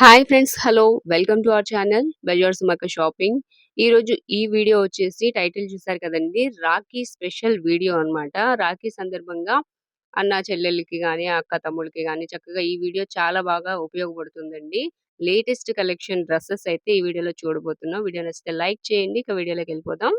Hi friends hello welcome to our channel Bazaar Sumakka shopping ఈ రోజు ఈ video వచ్చేసి టైటిల్ చూసారు కదండి? రాఖీ స్పెషల్ వీడియో అన్నమాట. రాఖీ సందర్భంగా అన్న చెల్లెళ్ళకి కానీ అక్క తమ్ముళ్ళకి కానీ చక్కగా ఈ వీడియో చాలా బాగా ఉపయోగపడుతుందండి. లేటెస్ట్ కలెక్షన్ డ్రెస్సెస్ అయితే ఈ వీడియోలో చూడబోతున్నాం. వీడియో నచ్చితే లైక్ చేయండి. ఇక వీడియోలోకి వెళ్ళిపోదాం.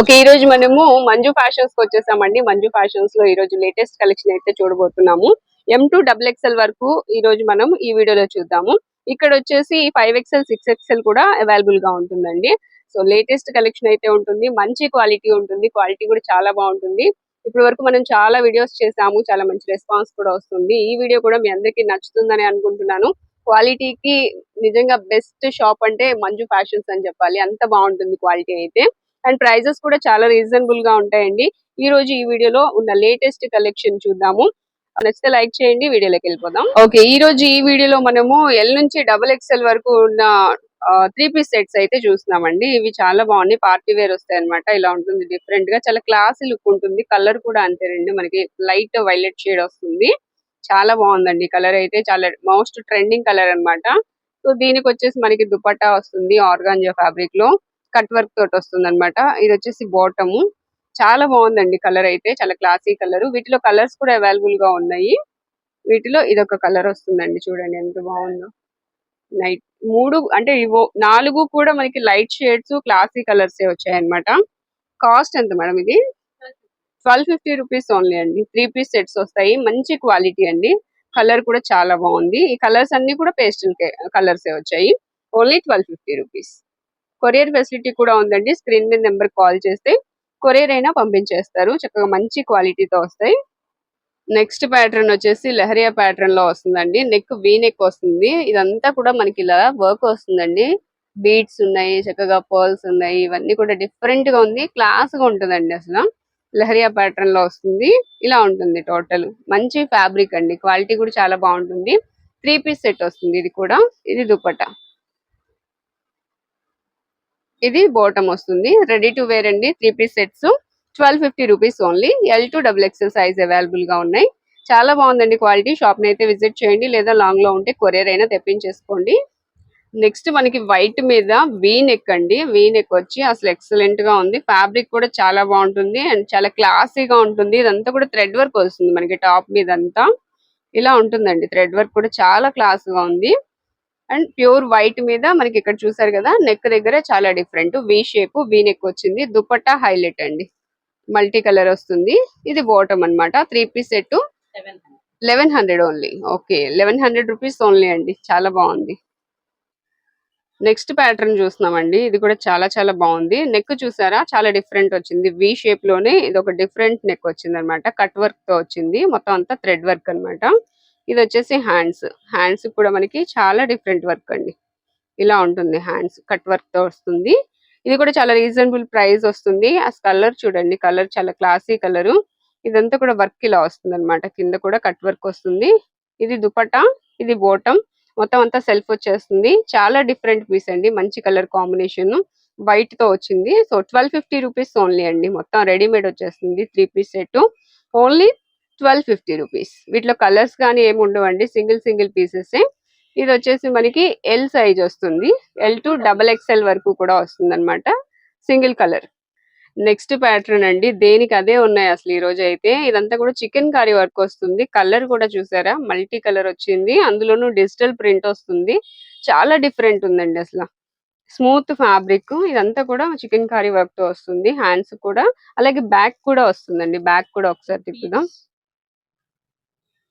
ఓకే ఈ రోజు మనము మంజు ఫ్యాషన్స్కి వచ్చేసామండి. మంజు ఫ్యాషన్స్లో ఈ రోజు లేటెస్ట్ కలెక్షన్ అయితే చూడబోతున్నాము. ఎం టు డబుల్ ఎక్స్ఎల్ వరకు ఈ రోజు మనం ఈ వీడియోలో చూద్దాము. ఇక్కడ వచ్చేసి ఫైవ్ ఎక్స్ఎల్ సిక్స్ ఎక్స్ఎల్ కూడా అవైలబుల్గా ఉంటుందండి. సో లేటెస్ట్ కలెక్షన్ అయితే ఉంటుంది. మంచి క్వాలిటీ ఉంటుంది. క్వాలిటీ కూడా చాలా బాగుంటుంది. ఇప్పటి వరకు మనం చాలా వీడియోస్ చేసాము. చాలా మంచి రెస్పాన్స్ కూడా వస్తుంది. ఈ వీడియో కూడా మీ అందరికీ నచ్చుతుందని అనుకుంటున్నాను. క్వాలిటీకి నిజంగా బెస్ట్ షాప్ అంటే మంజు ఫ్యాషన్స్ అని చెప్పాలి. అంత బాగుంటుంది క్వాలిటీ అయితే. అండ్ ప్రైజెస్ కూడా చాలా రీజనబుల్గా ఉంటాయండి. ఈ రోజు ఈ వీడియోలో ఉన్న లేటెస్ట్ కలెక్షన్ చూద్దాము. నచ్చితే లైక్ చేయండి వీడియోలోకి వెళ్ళిపోదాం. ఓకే ఈ రోజు ఈ వీడియోలో మనము ఎల్ నుంచి డబుల్ ఎక్స్ఎల్ వరకు ఉన్న త్రీ పీస్ సెట్స్ అయితే చూస్తున్నామండి. ఇవి చాలా బాగున్నాయి పార్టీ వేర్ వస్తాయి అనమాట ఇలా ఉంటుంది డిఫరెంట్గా చాలా క్లాసీ లుక్ ఉంటుంది. కలర్ కూడా అంతేనండి మనకి లైట్ వైలెట్ షేడ్ వస్తుంది. చాలా బాగుందండి కలర్ అయితే చాలా మోస్ట్ ట్రెండింగ్ కలర్ అన్నమాట. సో దీనికి వచ్చేసి మనకి దుపట్టా వస్తుంది ఆర్గాంజా ఫ్యాబ్రిక్లో. కట్ వర్క్ తోటి వస్తుంది అనమాట ఇది వచ్చేసి బాటమ్ చాలా బాగుందండి కలర్ అయితే చాలా క్లాసీ కలర్. వీటిలో కలర్స్ కూడా అవైలబుల్గా ఉన్నాయి. వీటిలో ఇదొక కలర్ వస్తుందండి చూడండి ఎంత బాగుందో. నైట్ మూడు అంటే ఇవో నాలుగు కూడా మనకి లైట్ షేడ్స్ క్లాసీ కలర్స్ వచ్చాయన్నమాట. కాస్ట్ ఎంత మేడం ఇది? ట్వెల్వ్ ఫిఫ్టీ రూపీస్ ఓన్లీ అండి. త్రీ పీస్ సెట్స్ వస్తాయి. మంచి క్వాలిటీ అండి. కలర్ కూడా చాలా బాగుంది. ఈ కలర్స్ అన్ని కూడా పేస్టల్ కలర్స్ వచ్చాయి. Only twelve fifty rupees. Courier facility కూడా ఉందండి. స్క్రీన్ మీద నెంబర్ కాల్ చేస్తే కొరియర్ అయినా పంపించేస్తారు. చక్కగా మంచి క్వాలిటీతో వస్తాయి. నెక్స్ట్ ప్యాటర్న్ వచ్చేసి లహరియా ప్యాటర్న్లో వస్తుందండి. నెక్ వీ నెక్ వస్తుంది. ఇదంతా కూడా మనకి ఇలా వర్క్ వస్తుందండి. బీడ్స్ ఉన్నాయి చక్కగా పర్ల్స్ ఉన్నాయి. ఇవన్నీ కూడా డిఫరెంట్గా ఉంది. క్లాస్గా ఉంటుందండి అసలు. లహరియా ప్యాటర్న్లో వస్తుంది. ఇలా ఉంటుంది టోటల్. మంచి ఫ్యాబ్రిక్ అండి. క్వాలిటీ కూడా చాలా బాగుంటుంది. త్రీ పీస్ సెట్ వస్తుంది ఇది కూడా. ఇది దుపట్టా. ఇది బోటం వస్తుంది. రెడీ టు వేర్ అండి. Three piece sets twelve fifty rupees only L two double XL size అవైలబుల్గా ఉన్నాయి. చాలా బాగుందండి క్వాలిటీ షాప్ని అయితే విజిట్ చేయండి. లేదా లాంగ్లో ఉంటే కొరియర్ అయినా తెప్పించేసుకోండి. నెక్స్ట్ మనకి వైట్ మీద వీ నెక్ అండి. వీ నెక్ వచ్చి అసలు ఎక్సలెంట్గా ఉంది. ఫ్యాబ్రిక్ కూడా చాలా బాగుంటుంది. అండ్ చాలా క్లాసీగా ఉంటుంది. ఇదంతా కూడా థ్రెడ్ వర్క్ వస్తుంది మనకి టాప్ మీద అంతా ఇలా ఉంటుందండి. థ్రెడ్ వర్క్ కూడా చాలా క్లాస్గా ఉంది. అండ్ ప్యూర్ వైట్ మీద మనకి ఇక్కడ చూసారు కదా నెక్ దగ్గర చాలా different V shape V neck వచ్చింది. దుపట్టా హైలైట్ అండి. మల్టీ కలర్ వస్తుంది. ఇది బాటమ్ అన్నమాట. Three piece set eleven hundred only okay eleven hundred rupees only అండి. చాలా బాగుంది. నెక్స్ట్ ప్యాటర్న్ చూస్తున్నామండి. ఇది కూడా చాలా చాలా బాగుంది. నెక్ చూసారా? చాలా డిఫరెంట్ వచ్చింది. వి షేప్లోనే ఇది ఒక డిఫరెంట్ నెక్ వచ్చింది అనమాట కట్ వర్క్తో వచ్చింది. మొత్తం అంతా థ్రెడ్ వర్క్ అన్నమాట. ఇది వచ్చేసి హ్యాండ్స్. హ్యాండ్స్ కూడా మనకి చాలా డిఫరెంట్ వర్క్ అండి. ఇలా ఉంటుంది హ్యాండ్స్. కట్ వర్క్తో వస్తుంది. ఇది కూడా చాలా రీజనబుల్ ప్రైస్ వస్తుంది. ఆ కలర్ చూడండి. కలర్ చాలా క్లాసీ కలర్. ఇదంతా కూడా వర్క్ ఇలా వస్తుంది అనమాట కింద కూడా కట్ వర్క్ వస్తుంది. ఇది దుపటా ఇది బోటం. మొత్తం అంతా సెల్ఫ్ వచ్చేస్తుంది. చాలా డిఫరెంట్ పీస్ అండి. మంచి కలర్ కాంబినేషన్. వైట్తో వచ్చింది. So twelve fifty rupees only అండి. మొత్తం రెడీమేడ్ వచ్చేస్తుంది three piece set only twelve fifty rupees. వీటిలో కలర్స్ కానీ ఏమి ఉండవండి. సింగిల్ సింగిల్ పీసెస్ ఇది వచ్చేసి మనకి ఎల్ సైజ్ వస్తుంది. ఎల్ టు డబల్ ఎక్స్ఎల్ వరకు కూడా వస్తుంది అనమాట సింగిల్ కలర్. నెక్స్ట్ ప్యాటర్న్ అండి. దేనికి అదే ఉన్నాయి అసలు ఈ రోజు అయితే. ఇదంతా కూడా చికెన్ కర్రీ వర్క్ వస్తుంది. కలర్ కూడా చూసారా? మల్టీ కలర్ వచ్చింది. అందులోనూ డిజిటల్ ప్రింట్ వస్తుంది. చాలా డిఫరెంట్ ఉందండి అసలు. Smooth fabric. ఇదంతా కూడా చికెన్ కర్రీ వర్క్తో వస్తుంది. హ్యాండ్స్ కూడా. అలాగే బ్యాక్ కూడా వస్తుందండి. బ్యాక్ కూడా ఒకసారి తిప్పుదాం.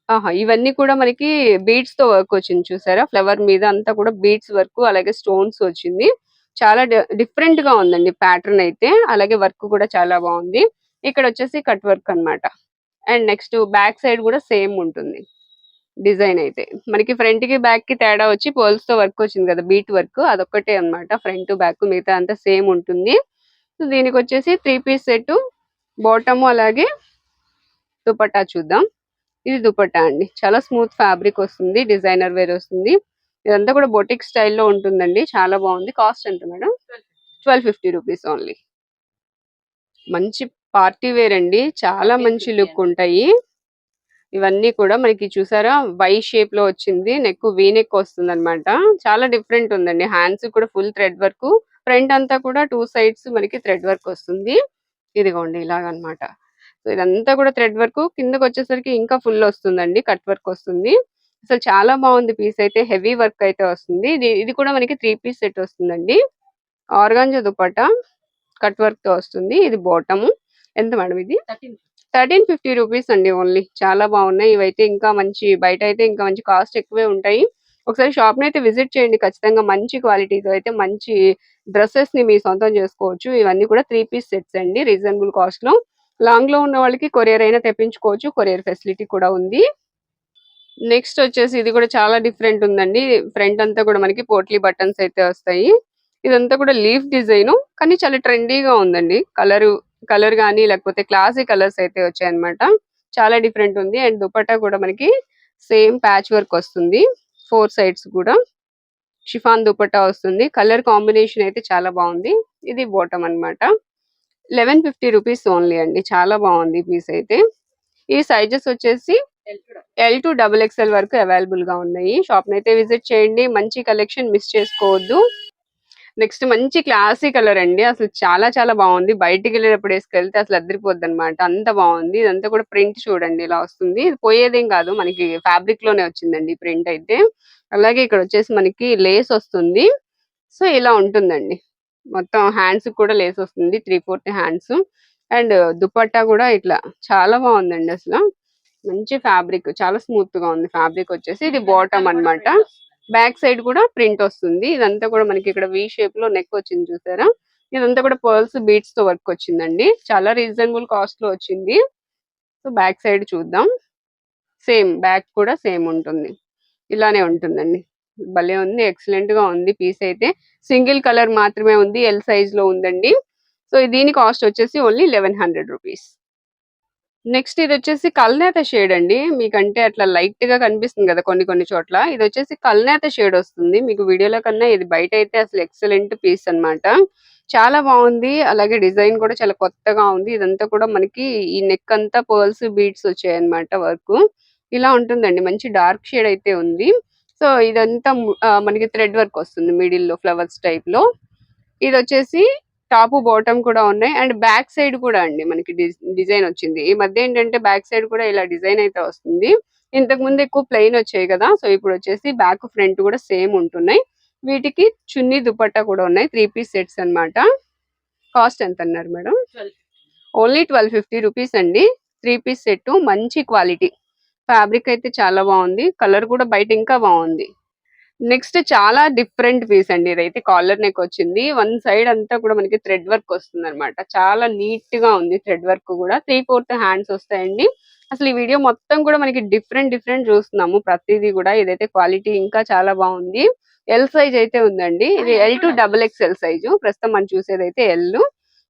ఆహా ఇవన్నీ కూడా మనకి బీడ్స్తో వర్క్ వచ్చింది చూసారా? ఫ్లవర్ మీద అంతా కూడా బీడ్స్ వర్క్ అలాగే స్టోన్స్ వచ్చింది. చాలా డిఫరెంట్గా ఉందండి ప్యాటర్న్ అయితే. అలాగే వర్క్ కూడా చాలా బాగుంది. ఇక్కడ వచ్చేసి కట్ వర్క్ అన్నమాట. అండ్ నెక్స్ట్ బ్యాక్ సైడ్ కూడా సేమ్ ఉంటుంది. డిజైన్ అయితే. మనకి ఫ్రంట్కి బ్యాక్కి తేడా వచ్చి పోల్స్తో వర్క్ వచ్చింది కదా బీట్ వర్క్ అదొక్కటే అన్నమాట. ఫ్రంట్ బ్యాక్ మిగతా అంతా సేమ్ ఉంటుంది. సో దీనికి వచ్చేసి త్రీ పీస్ సెట్ బాటమ్ అలాగే దుపట్టా చూద్దాం. ఇది దుపట్టా అండి. చాలా స్మూత్ ఫ్యాబ్రిక్ వస్తుంది డిజైనర్ వేర్ వస్తుంది. ఇదంతా కూడా బొటిక్ స్టైల్లో ఉంటుందండి. చాలా బాగుంది. కాస్ట్ ఎంత madam? Twelve fifty rupees only. మంచి పార్టీ వేర్ అండి. చాలా మంచి లుక్ ఉంటాయి. ఇవన్నీ కూడా మనకి చూసారా? వై షేప్లో వచ్చింది. నెక్ వీ నెక్ వస్తుంది అనమాట చాలా డిఫరెంట్ ఉందండి. హ్యాండ్స్ కూడా ఫుల్ థ్రెడ్ వర్క్. ఫ్రంట్ అంతా కూడా టూ సైడ్స్ మనకి థ్రెడ్ వర్క్ వస్తుంది. ఇదిగోండి ఇలాగ అన్నమాట సో ఇదంతా కూడా థ్రెడ్ వర్క్. కిందకి వచ్చేసరికి ఇంకా ఫుల్ వస్తుందండి. కట్ వర్క్ వస్తుంది. అసలు చాలా బాగుంది పీస్ అయితే. హెవీ వర్క్ అయితే వస్తుంది. ఇది ఇది కూడా మనకి త్రీ పీస్ సెట్ వస్తుందండి. ఆర్గాంజా దుపట్టా కట్ వర్క్తో వస్తుంది. ఇది బాటమ్. ఎంత మేడం ఇది? Thirteen fifty. రూపీస్ అండి ఓన్లీ. చాలా బాగున్నాయి. ఇవైతే ఇంకా మంచి బయట అయితే ఇంకా మంచి కాస్ట్ ఎక్కువే ఉంటాయి. ఒకసారి షాప్ని అయితే విజిట్ చేయండి. ఖచ్చితంగా మంచి క్వాలిటీతో అయితే మంచి డ్రెస్సెస్ని మీ సొంతం చేసుకోవచ్చు. ఇవన్నీ కూడా త్రీ పీస్ సెట్స్ అండి. రీజనబుల్ కాస్ట్ లాంగ్లో ఉన్న వాళ్ళకి కొరియర్ అయినా తెప్పించుకోవచ్చు కొరియర్ ఫెసిలిటీ కూడా ఉంది. నెక్స్ట్ వచ్చేసి ఇది కూడా చాలా డిఫరెంట్ ఉందండి. ఫ్రంట్ అంతా కూడా మనకి పోట్లీ బటన్స్ అయితే వస్తాయి. ఇదంతా కూడా లీఫ్ డిజైన్ కానీ చాలా ట్రెండీగా ఉందండి. కలర్ కలర్ కానీ లేకపోతే క్లాసీ కలర్స్ అయితే వచ్చాయి అనమాట చాలా డిఫరెంట్ ఉంది. అండ్ దుపట్టా కూడా మనకి సేమ్ ప్యాచ్ వర్క్ వస్తుంది. ఫోర్ సైడ్స్ కూడా షిఫాన్ దుపట్టా వస్తుంది. కలర్ కాంబినేషన్ అయితే చాలా బాగుంది. ఇది బాటమ్ అన్నమాట. లెవెన్ ఫిఫ్టీ రూపీస్ ఓన్లీ అండి. చాలా బాగుంది పీస్ అయితే. ఈ సైజెస్ వచ్చేసి ఎల్ టు డబుల్ ఎక్స్ఎల్ వరకు అవైలబుల్గా ఉన్నాయి. షాప్ అయితే విజిట్ చేయండి. మంచి కలెక్షన్ మిస్ చేసుకోవద్దు. నెక్స్ట్ మంచి క్లాసీ కలర్ అండి. అసలు చాలా చాలా బాగుంది. బయటికి వెళ్ళేటప్పుడు వేసుకెళ్తే అసలు అద్దరిపోద్ది అనమాట అంత బాగుంది. ఇదంతా కూడా ప్రింట్ చూడండి ఇలా వస్తుంది. ఇది పోయేదేం కాదు. మనకి ఫ్యాబ్రిక్లోనే వచ్చిందండి ప్రింట్ అయితే. అలాగే ఇక్కడ వచ్చేసి మనకి లేస్ వస్తుంది. సో ఇలా ఉంటుందండి. మొత్తం హ్యాండ్స్ కూడా లేస్ వస్తుంది three fourth hands and dupatta కూడా ఇట్లా చాలా బాగుందండి అసలు. మంచి ఫ్యాబ్రిక్ చాలా స్మూత్గా ఉంది ఫ్యాబ్రిక్ వచ్చేసి. ఇది బాటమ్ అన్నమాట. బ్యాక్ సైడ్ కూడా ప్రింట్ వస్తుంది. ఇదంతా కూడా మనకి ఇక్కడ వి షేప్లో నెక్ వచ్చింది చూసారా? ఇదంతా కూడా పర్ల్స్ బీట్స్తో వర్క్ వచ్చిందండి. చాలా రీజనబుల్ కాస్ట్లో వచ్చింది. సో బ్యాక్ సైడ్ చూద్దాం. సేమ్ బ్యాక్ కూడా సేమ్ ఉంటుంది. ఇలానే ఉంటుందండి. భలే ఉంది ఎక్సలెంట్గా ఉంది పీస్ అయితే. సింగిల్ కలర్ మాత్రమే ఉంది ఎల్ సైజ్లో ఉందండి. సో దీని కాస్ట్ వచ్చేసి only eleven hundred rupees next ఇది వచ్చేసి కల్నేత షేడ్ అండి. మీకంటే అట్లా లైట్గా కనిపిస్తుంది కదా కొన్ని కొన్ని చోట్ల. ఇది వచ్చేసి కల్నేత షేడ్ వస్తుంది. మీకు వీడియోలో కన్నా ఇది బయట అయితే అసలు ఎక్సలెంట్ పీస్ అన్నమాట. చాలా బాగుంది. అలాగే డిజైన్ కూడా చాలా కొత్తగా ఉంది. ఇదంతా కూడా మనకి ఈ నెక్ అంతా పర్ల్స్ బీడ్స్ వచ్చాయి అనమాట వర్క్ ఇలా ఉంటుందండి. మంచి డార్క్ షేడ్ అయితే ఉంది. సో ఇదంతా మనకి థ్రెడ్ వర్క్ వస్తుంది మిడిల్లో ఫ్లవర్స్ టైప్లో. ఇది వచ్చేసి టాప్ బాటమ్ కూడా ఉన్నాయి. అండ్ బ్యాక్ సైడ్ కూడా అండి మనకి డిజైన్ వచ్చింది. ఈ మధ్య ఏంటంటే బ్యాక్ సైడ్ కూడా ఇలా డిజైన్ అయితే వస్తుంది. ఇంతకు ముందు ఎక్కువ ప్లెయిన్ వచ్చాయి కదా సో ఇప్పుడు వచ్చేసి బ్యాక్ ఫ్రంట్ కూడా సేమ్ ఉంటున్నాయి. వీటికి చున్నీ దుపట్టా కూడా ఉన్నాయి. త్రీ పీస్ సెట్స్ అన్నమాట. కాస్ట్ ఎంత అన్నారు madam? Only twelve fifty rupees అండి. త్రీ పీస్ సెట్ మంచి క్వాలిటీ. ఫ్యాబ్రిక్ అయితే చాలా బాగుంది. కలర్ కూడా బయట ఇంకా బాగుంది. నెక్స్ట్ చాలా డిఫరెంట్ పీస్ అండి. ఇదైతే కాలర్ నెక్ వచ్చింది. వన్ సైడ్ అంతా కూడా మనకి థ్రెడ్ వర్క్ వస్తుంది అనమాట చాలా నీట్గా ఉంది థ్రెడ్ వర్క్ కూడా. త్రీ ఫోర్త్ హ్యాండ్స్ వస్తాయండి. అసలు ఈ వీడియో మొత్తం కూడా మనకి డిఫరెంట్ డిఫరెంట్ చూస్తున్నాము. ప్రతిదీ కూడా ఇదైతే క్వాలిటీ ఇంకా చాలా బాగుంది. ఎల్ సైజ్ అయితే ఉందండి. ఇది L two double XL size ప్రస్తుతం మనం చూసేది అయితే ఎల్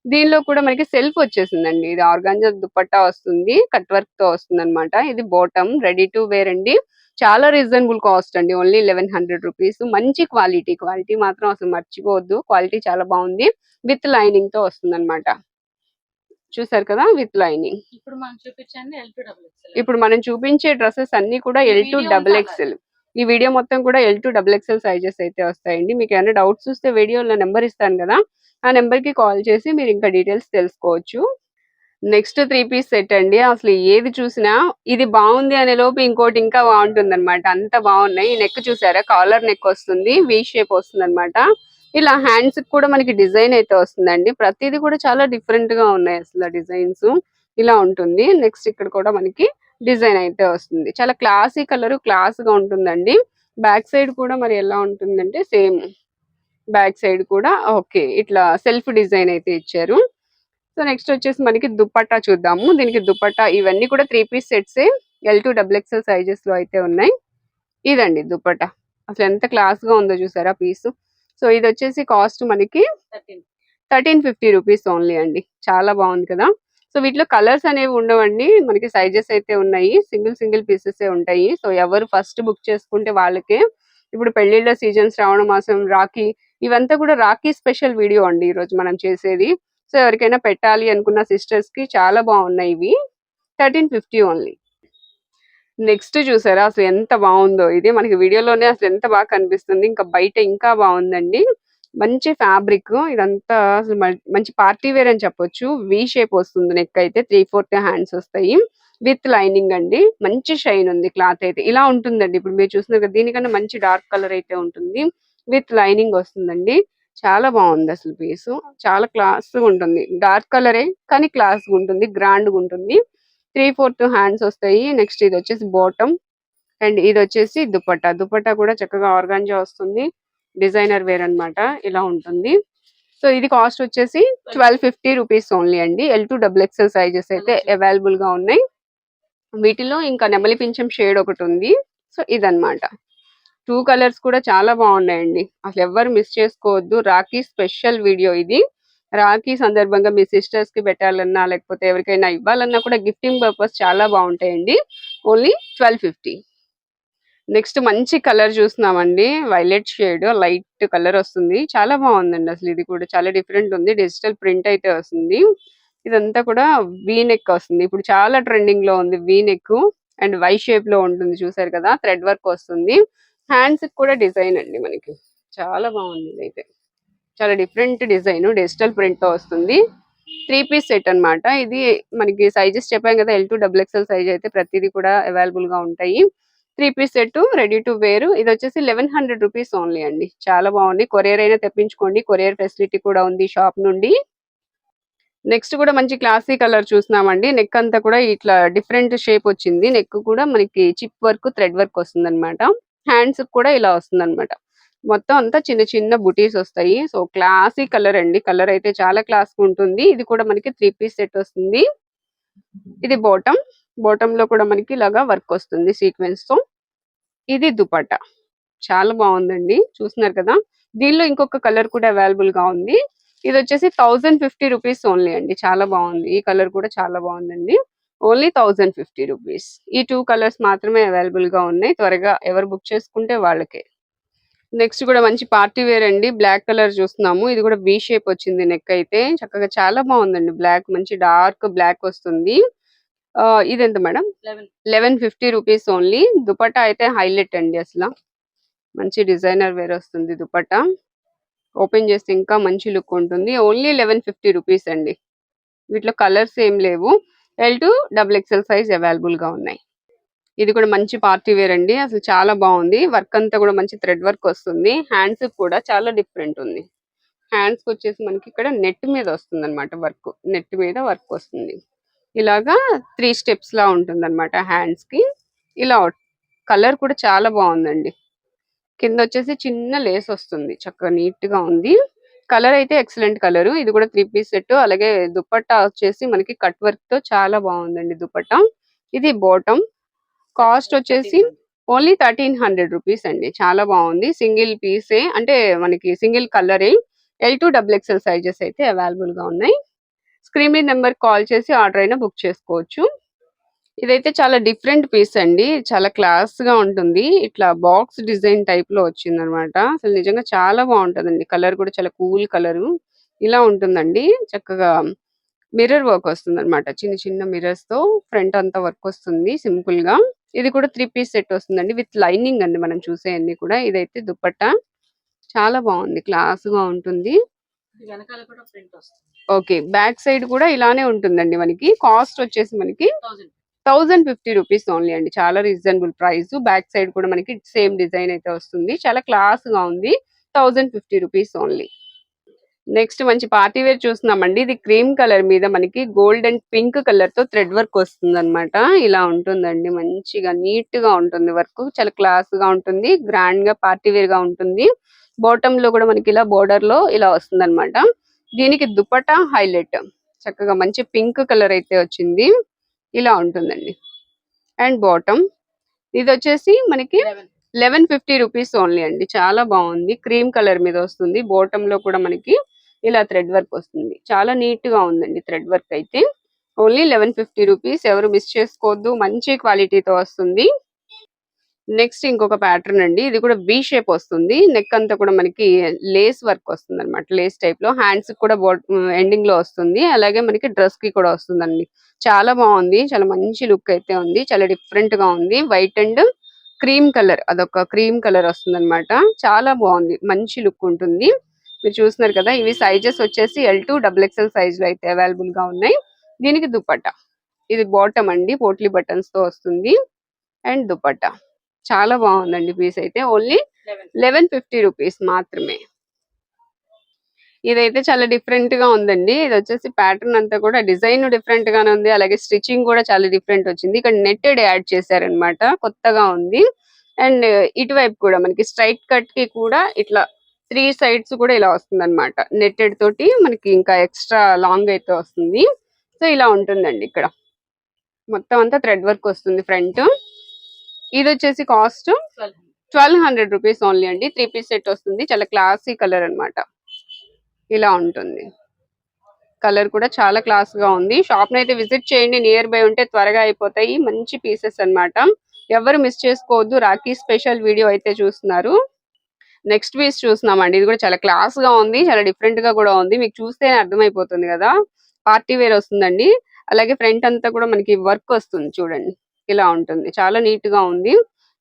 దీనిలో కూడా మనకి సెల్ఫ్ వచ్చేసిందండి. ఇది ఆర్గాంజా దుపట్టా వస్తుంది కట్ వర్క్తో వస్తుంది అనమాట ఇది బాటమ్ రెడీ టు వేర్ అండి. చాలా రీజనబుల్ కాస్ట్ అండి. Only eleven hundred rupees. మంచి క్వాలిటీ క్వాలిటీ మాత్రం అసలు మర్చిపోవద్దు. క్వాలిటీ చాలా బాగుంది. విత్ లైనింగ్తో వస్తుంది అనమాట చూసారు కదా? With lining. ఇప్పుడు మనం చూపించే డ్రెస్సెస్ అన్ని కూడా ఎల్ టు డబుల్ ఎక్స్ఎల్ ఈ వీడియో మొత్తం కూడా L two double XL sizes అయితే వస్తాయండి. మీకు ఏమైనా డౌట్స్ వస్తే వీడియోలో నెంబర్ ఇస్తాను కదా ఆ నెంబర్కి కాల్ చేసి మీరు ఇంకా డీటెయిల్స్ తెలుసుకోవచ్చు. నెక్స్ట్ త్రీ పీస్ సెట్ అండి. అసలు ఏది చూసినా ఇది బాగుంది అనే లోపు ఇంకోటి ఇంకా బాగుంటుంది అనమాట అంత బాగున్నాయి. నెక్ చూసారా? కాలర్ నెక్ వస్తుంది వి షేప్ వస్తుంది అనమాట ఇలా హ్యాండ్స్ కూడా మనకి డిజైన్ అయితే వస్తుందండి. ప్రతిదీ కూడా చాలా డిఫరెంట్గా ఉన్నాయి అసలు డిజైన్స్ ఇలా ఉంటుంది. నెక్స్ట్ ఇక్కడ కూడా మనకి డిజైన్ అయితే వస్తుంది. చాలా క్లాసీ కలర్ క్లాస్గా ఉంటుందండి. బ్యాక్ సైడ్ కూడా మరి ఎలా ఉంటుందంటే సేమ్ బ్యాక్ సైడ్ కూడా ఓకే. ఇట్లా సెల్ఫ్ డిజైన్ అయితే ఇచ్చారు. సో నెక్స్ట్ వచ్చేసి మనకి దుపట్టా చూద్దాము. దీనికి దుపట్టా ఇవన్నీ కూడా three piece sets. L two double XL సైజెస్లో అయితే ఉన్నాయి. ఇదండి దుపట్టా అసలు ఎంత క్లాస్గా ఉందో చూసారా పీస్? సో ఇది వచ్చేసి కాస్ట్ మనకి థర్టీన్ ఫిఫ్టీ రూపీస్ ఓన్లీ అండి. చాలా బాగుంది కదా? సో వీటిలో కలర్స్ అనేవి ఉండవండి. మనకి సైజెస్ అయితే ఉన్నాయి. సింగిల్ సింగిల్ పీసెస్ ఉంటాయి. సో ఎవరు ఫస్ట్ బుక్ చేసుకుంటే వాళ్ళకే. ఇప్పుడు పెళ్ళిళ్ళ సీజన్ శ్రావణ మాసం రాఖీ ఇవంతా కూడా రాఖీ స్పెషల్ వీడియో అండి ఈ రోజు మనం చేసేది. సో ఎవరికైనా పెట్టాలి అనుకున్న సిస్టర్స్కి చాలా బాగున్నాయి ఇవి. Thirteen fifty only. నెక్స్ట్ చూసారా? అసలు ఎంత బాగుందో. ఇది మనకి వీడియోలోనే అసలు ఎంత బాగా కనిపిస్తుంది. ఇంకా బయట ఇంకా బాగుందండి. మంచి ఫ్యాబ్రిక్ ఇదంతా అసలు మంచి పార్టీ వేర్ అని చెప్పొచ్చు. వి షేప్ వస్తుంది నెక్ అయితే త్రీ ఫోర్త్ హ్యాండ్స్ వస్తాయి. విత్ లైనింగ్ అండి. మంచి షైన్ ఉంది క్లాత్ అయితే. ఇలా ఉంటుందండి. ఇప్పుడు మీరు చూస్తున్నారు కదా దీనికన్నా మంచి డార్క్ కలర్ అయితే ఉంటుంది. విత్ లైనింగ్ వస్తుందండి. చాలా బాగుంది అసలు పీస్ చాలా క్లాస్ ఉంటుంది. డార్క్ కలరే కానీ క్లాస్ ఉంటుంది. గ్రాండ్ ఉంటుంది. త్రీ ఫోర్త్ హ్యాండ్స్ వస్తాయి. నెక్స్ట్ ఇది వచ్చేసి బాటమ్ అండ్ ఇది వచ్చేసి దుపట్టా. దుపట్టా కూడా చక్కగా ఆర్గాంజా వస్తుంది. డిజైనర్ వేర్ అన్నమాట. ఇలా ఉంటుంది. సో ఇది కాస్ట్ వచ్చేసి ట్వెల్వ్ ఫిఫ్టీ రూపీస్ ఓన్లీ అండి. L to double XL sizes అయితే అవైలబుల్గా ఉన్నాయి. వీటిలో ఇంకా నెమలి పింఛం షేడ్ ఒకటి ఉంది. సో ఇదన్నమాట. టూ కలర్స్ కూడా చాలా బాగున్నాయండి. అసలు ఎవ్వరు మిస్ చేసుకోవద్దు. రాఖీ స్పెషల్ వీడియో ఇది. రాఖీ సందర్భంగా మీ సిస్టర్స్కి పెట్టాలన్నా లేకపోతే ఎవరికైనా ఇవ్వాలన్నా కూడా గిఫ్టింగ్ పర్పస్ చాలా బాగుంటాయండి. ఓన్లీ ట్వెల్వ్ ఫిఫ్టీ నెక్స్ట్ మంచి కలర్ చూస్తున్నామండి. వైలెట్ షేడ్ లైట్ కలర్ వస్తుంది. చాలా బాగుందండి అసలు ఇది కూడా. చాలా డిఫరెంట్ ఉంది. డిజిటల్ ప్రింట్ అయితే వస్తుంది. ఇదంతా కూడా వీ నెక్ వస్తుంది. ఇప్పుడు చాలా ట్రెండింగ్లో ఉంది వీ నెక్ అండ్ వై షేప్లో ఉంటుంది చూసారు కదా. థ్రెడ్ వర్క్ వస్తుంది. హ్యాండ్స్ కూడా డిజైన్ అండి మనకి. చాలా బాగుంది ఇదైతే. చాలా డిఫరెంట్ డిజైన్ డిజిటల్ ప్రింట్తో వస్తుంది. త్రీ పీస్ సెట్ అన్నమాట. ఇది మనకి సైజెస్ చెప్పాం కదా. L to double XL size అయితే ప్రతిదీ కూడా అవైలబుల్గా ఉంటాయి. Three piece set ready to wear. ఇది వచ్చేసి లెవెన్ హండ్రెడ్ రూపీస్ ఓన్లీ అండి. చాలా బాగుంది. కొరియర్ అయినా తెప్పించుకోండి. కొరియర్ ఫెసిలిటీ కూడా ఉంది షాప్ నుండి. నెక్స్ట్ కూడా మంచి క్లాసీ కలర్ చూసినామండి నెక్ అంతా కూడా ఇట్లా డిఫరెంట్ షేప్ వచ్చింది. నెక్ కూడా మనకి చిప్ వర్క్ థ్రెడ్ వర్క్ వస్తుంది అనమాట హ్యాండ్స్ కూడా ఇలా వస్తుంది అనమాట మొత్తం అంతా చిన్న చిన్న బుటీస్ వస్తాయి. సో క్లాసీ కలర్ అండి. కలర్ అయితే చాలా క్లాస్ ఉంటుంది. ఇది కూడా మనకి త్రీ పీస్ సెట్ వస్తుంది. ఇది బాటమ్. బాటమ్లో కూడా మనకి ఇలాగా వర్క్ వస్తుంది సీక్వెన్స్తో. ఇది దుపట్టా. చాలా బాగుందండి. చూస్తున్నారు కదా? దీనిలో ఇంకొక కలర్ కూడా అవైలబుల్గా ఉంది. ఇది వచ్చేసి థౌజండ్ ఫిఫ్టీ రూపీస్ ఓన్లీ అండి. చాలా బాగుంది. ఈ కలర్ కూడా చాలా బాగుందండి. ఓన్లీ థౌజండ్ ఫిఫ్టీ రూపీస్ ఈ టూ కలర్స్ మాత్రమే అవైలబుల్గా ఉన్నాయి. త్వరగా ఎవరు బుక్ చేసుకుంటే వాళ్ళకే. నెక్స్ట్ కూడా మంచి పార్టీ వేర్ అండి. బ్లాక్ కలర్ చూస్తున్నాము. ఇది కూడా బీ షేప్ వచ్చింది నెక్ అయితే. చక్కగా చాలా బాగుందండి. బ్లాక్ మంచి డార్క్ బ్లాక్ వస్తుంది. ఆ, ఇది ఎంత madam? Eleven. Fifty rupees only. Dupatta అయితే హైలైట్ అండి అసలు. మంచి డిజైనర్ వేర్ వస్తుంది దుపట్టా. ఓపెన్ చేస్తే ఇంకా మంచి లుక్ ఉంటుంది. ఓన్లీ లెవెన్ ఫిఫ్టీ రూపీస్ అండి. వీటిలో కలర్స్ ఏం లేవు. L to double XL size అవైలబుల్గా ఉన్నాయి. ఇది కూడా మంచి పార్టీ వేర్ అండి. అసలు చాలా బాగుంది. వర్క్ అంతా కూడా మంచి థ్రెడ్ వర్క్ వస్తుంది. హ్యాండ్స్ కూడా చాలా డిఫరెంట్ ఉంది. హ్యాండ్స్ వచ్చేసి మనకి ఇక్కడ నెట్ మీద వస్తుంది అనమాట వర్క్. నెట్ మీద వర్క్ వస్తుంది. ఇలాగా త్రీ స్టెప్స్ లా ఉంటుంది అనమాట హ్యాండ్స్కి. ఇలా కలర్ కూడా చాలా బాగుందండి. కింద వచ్చేసి చిన్న లేస్ వస్తుంది చక్కగా నీట్గా ఉంది. కలర్ అయితే ఎక్సలెంట్ కలర్. ఇది కూడా త్రీ పీస్ సెట్. అలాగే దుపట్టా వచ్చేసి మనకి కట్ వర్క్తో చాలా బాగుందండి దుపట్టా. ఇది బాటమ్. కాస్ట్ వచ్చేసి ఓన్లీ థర్టీన్ హండ్రెడ్ రూపీస్ అండి. చాలా బాగుంది. సింగిల్ పీసే అంటే మనకి సింగిల్ కలరే. L to double XL sizes అయితే అవైలబుల్గా ఉన్నాయి. స్క్రీన్ మీద నెంబర్ కాల్ చేసి ఆర్డర్ అయినా బుక్ చేసుకోవచ్చు. ఇదైతే చాలా డిఫరెంట్ పీస్ అండి. చాలా క్లాస్గా ఉంటుంది. ఇట్లా బాక్స్ డిజైన్ టైప్లో వచ్చింది అనమాట అసలు నిజంగా చాలా బాగుంటదండి. కలర్ కూడా చాలా కూల్ కలర్. ఇలా ఉంటుందండి. చక్కగా మిర్రర్ వర్క్ వస్తుంది అనమాట చిన్న చిన్న మిర్రర్స్తో ఫ్రంట్ అంతా వర్క్ వస్తుంది సింపుల్గా. ఇది కూడా త్రీ పీస్ సెట్ వస్తుందండి. విత్ లైనింగ్ అండి మనం చూసే అన్ని కూడా. ఇదైతే దుప్పట్ట. చాలా బాగుంది. క్లాస్గా ఉంటుంది. వెనకాల కూడా ప్రింట్ వస్తుంది. ఓకే బ్యాక్ సైడ్ కూడా ఇలానే ఉంటుందండి మనకి. కాస్ట్ వచ్చేసి మనకి thousand thousand fifty rupees only అండి. చాలా రీజనబుల్ ప్రైస్. బ్యాక్ సైడ్ కూడా మనకి సేమ్ డిజైన్ అయితే వస్తుంది. చాలా క్లాస్గా ఉంది. Thousand fifty rupees only. Next మంచి పార్టీ వేర్ చూస్తున్నామండి. ఇది క్రీమ్ కలర్ మీద మనకి గోల్డ్ అండ్ పింక్ కలర్తో థ్రెడ్ వర్క్ వస్తుంది అనమాట ఇలా ఉంటుందండి మంచిగా నీట్గా ఉంటుంది వర్క్. చాలా క్లాస్గా ఉంటుంది గ్రాండ్గా పార్టీ వేర్గా ఉంటుంది. బాటమ్లో కూడా మనకి ఇలా బోర్డర్లో ఇలా వస్తుంది అనమాట దీనికి దుపట్టా హైలైట్. చక్కగా మంచి పింక్ కలర్ అయితే వచ్చింది. ఇలా ఉంటుందండి. And bottom. ఇది వచ్చేసి మనకి eleven. Eleven fifty rupees only అండి. చాలా బాగుంది. క్రీమ్ కలర్ మీద వస్తుంది. బాటమ్లో కూడా మనకి ఇలా థ్రెడ్ వర్క్ వస్తుంది. చాలా నీట్గా ఉందండి థ్రెడ్ వర్క్ అయితే. Only eleven fifty rupees. ఎవరు మిస్ చేసుకోవద్దు. మంచి క్వాలిటీతో వస్తుంది. నెక్స్ట్ ఇంకొక ప్యాటర్న్ అండి. ఇది కూడా బి షేప్ వస్తుంది. నెక్ అంతా కూడా మనకి లేస్ వర్క్ వస్తుంది అనమాట లేస్ టైప్లో. హ్యాండ్స్ కూడా ఎండింగ్లో వస్తుంది. అలాగే మనకి డ్రెస్కి కూడా వస్తుందండి. చాలా బాగుంది. చాలా మంచి లుక్ అయితే ఉంది. చాలా డిఫరెంట్గా ఉంది. White and cream colour. అదొక క్రీమ్ కలర్ వస్తుంది చాలా బాగుంది. మంచి లుక్ ఉంటుంది. మీరు చూస్తున్నారు కదా ఇవి సైజెస్ వచ్చేసి ఎల్ టూ డబుల్ ఎక్స్ఎల్ సైజ్లో అయితే అవైలబుల్గా ఉన్నాయి. దీనికి దుపట్టా. ఇది బాటమ్ అండి పోట్లీ బటన్స్తో వస్తుంది. అండ్ దుపట్టా. చాలా బాగుందండి పీస్ అయితే. Only eleven eleven fifty rupees మాత్రమే. ఇదైతే చాలా డిఫరెంట్గా ఉందండి. ఇది వచ్చేసి ప్యాటర్న్ అంతా కూడా డిజైన్ డిఫరెంట్ గానే ఉంది. అలాగే స్టిచ్చింగ్ కూడా చాలా డిఫరెంట్ వచ్చింది. ఇక్కడ నెట్టెడ్ యాడ్ చేశారనమాట కొత్తగా ఉంది. అండ్ ఇటువైపు కూడా మనకి స్ట్రైట్ కట్కి కూడా ఇట్లా త్రీ సైడ్స్ కూడా ఇలా వస్తుంది అనమాట నెట్టెడ్ తోటి మనకి ఇంకా ఎక్స్ట్రా లాంగ్ అయితే వస్తుంది. సో ఇలా ఉంటుందండి ఇక్కడ. మొత్తం అంతా థ్రెడ్ వర్క్ వస్తుంది ఫ్రంట్. ఇది వచ్చేసి cost twelve hundred rupees only అండి. త్రీ పీస్ సెట్ వస్తుంది. చాలా క్లాసీ కలర్ అన్నమాట. ఇలా ఉంటుంది. కలర్ కూడా చాలా క్లాస్గా ఉంది. షాప్ అయితే విజిట్ చేయండి. నియర్ బై ఉంటే త్వరగా అయిపోతాయి. మంచి పీసెస్ అన్నమాట. ఎవరు మిస్ చేసుకోవద్దు. రాఖీ స్పెషల్ వీడియో అయితే చూస్తున్నారు. నెక్స్ట్ పీస్ చూస్తున్నామండి. ఇది కూడా చాలా క్లాస్గా ఉంది చాలా డిఫరెంట్గా కూడా ఉంది. మీకు చూస్తేనే అర్థమైపోతుంది కదా? పార్టీ వేర్ వస్తుందండి. అలాగే ఫ్రంట్ అంతా కూడా మనకి వర్క్ వస్తుంది చూడండి. ఇలా ఉంటుంది. చాలా నీట్గా ఉంది.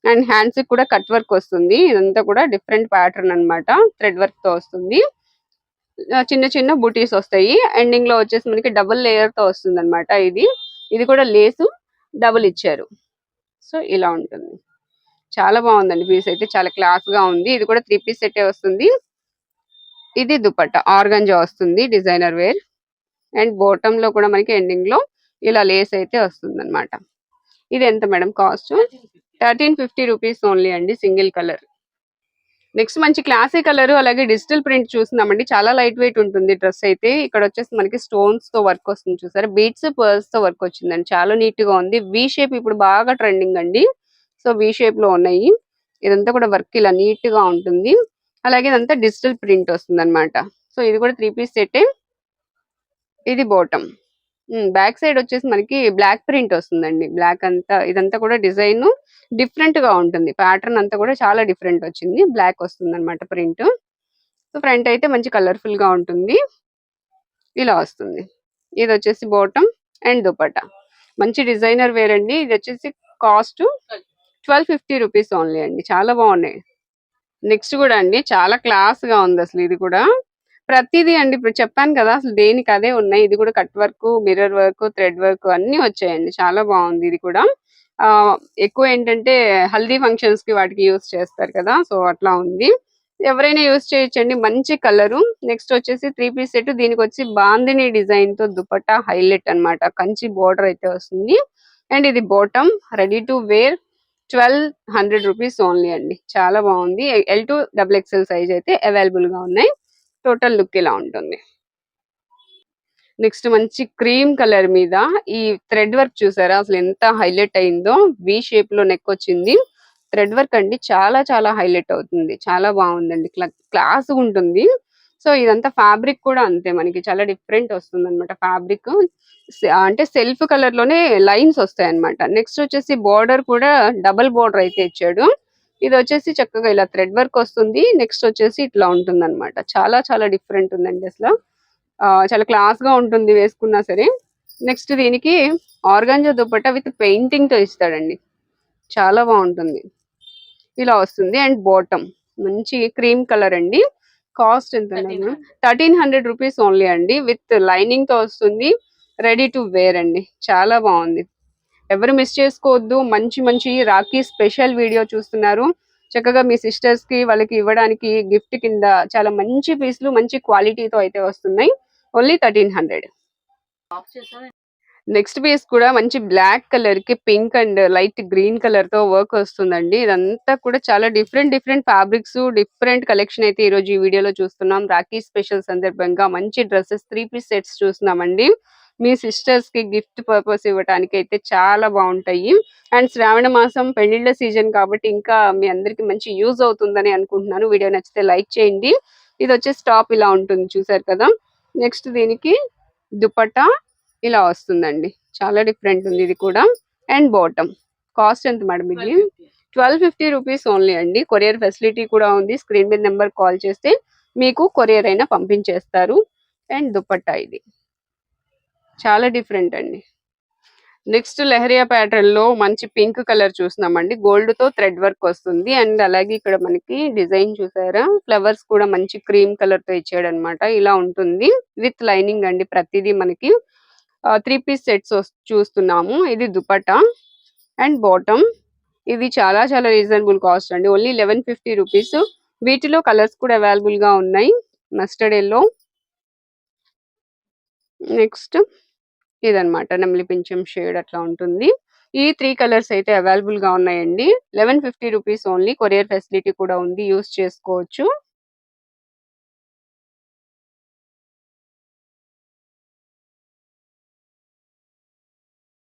అండ్ హ్యాండ్స్ కూడా కట్ వర్క్ వస్తుంది. ఇదంతా కూడా డిఫరెంట్ ప్యాటర్న్ అన్నమాట. థ్రెడ్ వర్క్తో వస్తుంది చిన్న చిన్న బూటీస్ వస్తాయి. ఎండింగ్లో వచ్చేసి మనకి డబుల్ లేయర్తో వస్తుంది అనమాట ఇది. ఇది కూడా లేసు డబుల్ ఇచ్చారు. సో ఇలా ఉంటుంది. చాలా బాగుందండి పీస్ అయితే. చాలా క్లాస్గా ఉంది. ఇది కూడా త్రీ పీస్ సెట్ వస్తుంది. ఇది దుపట్టా ఆర్గంజా వస్తుంది డిజైనర్ వేర్. అండ్ బాటమ్లో కూడా మనకి ఎండింగ్లో ఇలా లేస్ అయితే వస్తుంది అనమాట ఇది ఎంత madam cost? Thirteen fifty rupees only అండి సింగిల్ కలర్. నెక్స్ట్ మంచి క్లాసీ కలర్ అలాగే డిజిటల్ ప్రింట్ చూస్తున్నామండి. చాలా లైట్ వెయిట్ ఉంటుంది డ్రెస్ అయితే. ఇక్కడ వచ్చేసి మనకి స్టోన్స్తో వర్క్ వస్తుంది చూసారా? బీట్స్ పర్ల్స్తో వర్క్ వచ్చిందండి. చాలా నీట్గా ఉంది. వి షేప్ ఇప్పుడు బాగా ట్రెండింగ్ అండి. సో వి షేప్లో ఉన్నాయి. ఇదంతా కూడా వర్క్ ఇలా నీట్గా ఉంటుంది. అలాగే ఇదంతా డిజిటల్ ప్రింట్ వస్తుంది అనమాట సో ఇది కూడా త్రీ పీస్ సెట్ ఇది బాటమ్ బ్యాక్ సైడ్ వచ్చేసి మనకి బ్లాక్ ప్రింట్ వస్తుందండి. బ్లాక్ అంతా ఇదంతా కూడా డిజైన్ డిఫరెంట్గా ఉంటుంది. ప్యాటర్న్ అంతా కూడా చాలా డిఫరెంట్ వచ్చింది. బ్లాక్ వస్తుంది అనమాట ప్రింట్ సో ఫ్రంట్ అయితే మంచి కలర్ఫుల్గా ఉంటుంది. ఇలా వస్తుంది. ఇది వచ్చేసి బాటమ్ అండ్ దుపట్టా మంచి డిజైనర్ వేర్ అండి ఇది వచ్చేసి cost twelve fifty rupees only అండి. చాలా బాగున్నాయి. నెక్స్ట్ కూడా అండి చాలా క్లాస్గా ఉంది అసలు ఇది కూడా. ప్రతిదీ అండి ఇప్పుడు చెప్పాను కదా అసలు దేనికి అదే ఉన్నాయి. ఇది కూడా cut work mirror work thread work అన్ని వచ్చాయండి. చాలా బాగుంది ఇది కూడా. ఎక్కువ ఏంటంటే హల్దీ ఫంక్షన్స్కి వాటికి యూస్ చేస్తారు కదా సో అట్లా ఉంది. ఎవరైనా యూస్ చేయొచ్చండి మంచి కలరు. నెక్స్ట్ వచ్చేసి త్రీ పీస్ సెట్ దీనికి వచ్చి బాందిని డిజైన్తో దుపట్టా హైలైట్ అన్నమాట. కంచి బోర్డర్ అయితే వస్తుంది. అండ్ ఇది bottom ready to wear. Twelve hundred rupees only అండి. చాలా బాగుంది. L to double XL size అయితే అవైలబుల్గా ఉన్నాయి. టోటల్ లుక్ ఇలా ఉంటుంది. నెక్స్ట్ మంచి క్రీమ్ కలర్ మీద ఈ థ్రెడ్ వర్క్ చూసారా? అసలు ఎంత హైలైట్ అయిందో. వి షేప్లో నెక్ వచ్చింది. థ్రెడ్ వర్క్ అండి. చాలా చాలా హైలైట్ అవుతుంది. చాలా బాగుందండి. క్లాస్ ఉంటుంది. సో ఇదంతా ఫ్యాబ్రిక్ కూడా అంతే మనకి చాలా డిఫరెంట్ వస్తుంది అనమాట ఫ్యాబ్రిక్ అంటే సెల్ఫ్ కలర్లోనే లైన్స్ వస్తాయి అనమాట నెక్స్ట్ వచ్చేసి బోర్డర్ కూడా డబల్ బోర్డర్ అయితే ఇచ్చాడు. ఇది వచ్చేసి చక్కగా ఇలా థ్రెడ్ వర్క్ వస్తుంది. నెక్స్ట్ వచ్చేసి ఇట్లా ఉంటుంది అనమాట చాలా చాలా డిఫరెంట్ ఉందండి అసలు. చాలా క్లాస్గా ఉంటుంది వేసుకున్నా సరే. నెక్స్ట్ దీనికి ఆర్గాంజా దుప్పట విత్ పెయింటింగ్తో ఇస్తాడండి. చాలా బాగుంటుంది. ఇలా వస్తుంది. And bottom. మంచి క్రీమ్ కలర్ అండి. కాస్ట్ ఎంత థర్టీన్ హండ్రెడ్. రూపీస్ ఓన్లీ అండి విత్ లైనింగ్తో వస్తుంది రెడీ టు వేర్ అండి. చాలా బాగుంది. ఎవరు మిస్ చేసుకోవద్దు మంచి మంచి రాఖీ స్పెషల్ వీడియో చూస్తున్నారు. చక్కగా మీ సిస్టర్స్కి వాళ్ళకి ఇవ్వడానికి గిఫ్ట్ కింద చాలా మంచి పీసులు మంచి క్వాలిటీతో అయితే వస్తున్నాయి. Only thirteen hundred. Next piece కూడా మంచి బ్లాక్ కలర్కి పింక్ అండ్ లైట్ గ్రీన్ కలర్తో వర్క్ వస్తుందండి. ఇదంతా కూడా చాలా different different fabrics different collection అయితే ఈ రోజు ఈ వీడియోలో చూస్తున్నాం. రాఖీ స్పెషల్ సందర్భంగా మంచి డ్రెస్సెస్ త్రీ పీస్ సెట్స్ చూస్తున్నామండి. మీ సిస్టర్స్కి గిఫ్ట్ పర్పస్ ఇవ్వడానికి అయితే చాలా బాగుంటాయి. అండ్ శ్రావణ మాసం పెళ్ళిళ్ళ సీజన్ కాబట్టి ఇంకా మీ అందరికి మంచి యూజ్ అవుతుందని అనుకుంటున్నాను. వీడియో నచ్చితే లైక్ చేయండి. ఇది వచ్చేసి టాప్ ఇలా ఉంటుంది చూసారు కదా. నెక్స్ట్ దీనికి దుపట్టా ఇలా వస్తుందండి. చాలా డిఫరెంట్ ఉంది ఇది కూడా. And bottom. కాస్ట్ ఎంత మేడం ఇది? ట్వెల్వ్ ఫిఫ్టీ రూపీస్ ఓన్లీ అండి. కొరియర్ ఫెసిలిటీ కూడా ఉంది. స్క్రీన్ మీద నెంబర్ కాల్ చేస్తే మీకు కొరియర్ అయినా పంపించేస్తారు. అండ్ దుపట్టా ఇది. చాలా డిఫరెంట్ అండి. నెక్స్ట్ లెహరియా ప్యాటర్న్లో మంచి పింక్ కలర్ చూస్తున్నామండి. గోల్డ్తో థ్రెడ్ వర్క్ వస్తుంది. అండ్ అలాగే ఇక్కడ మనకి డిజైన్ చూసారా? ఫ్లవర్స్ కూడా మంచి క్రీమ్ కలర్తో ఇచ్చాడు అనమాట ఇలా ఉంటుంది. విత్ లైనింగ్ అండి. ప్రతిదీ మనకి త్రీ పీస్ సెట్స్ చూస్తున్నాము. ఇది దుపట్టా అండ్ బాటమ్. ఇది చాలా చాలా రీజనబుల్ కాస్ట్ అండి. Only eleven fifty rupees. వీటిలో కలర్స్ కూడా అవైలబుల్గా ఉన్నాయి. Mustard yellow. నెక్స్ట్ ఇదనమాట నెమలి పింఛం షేడ్ అట్లా ఉంటుంది. ఈ త్రీ కలర్స్ అయితే అవైలబుల్గా ఉన్నాయండి. Eleven fifty rupees only. Courier facility కూడా ఉంది. యూస్ చేసుకోవచ్చు.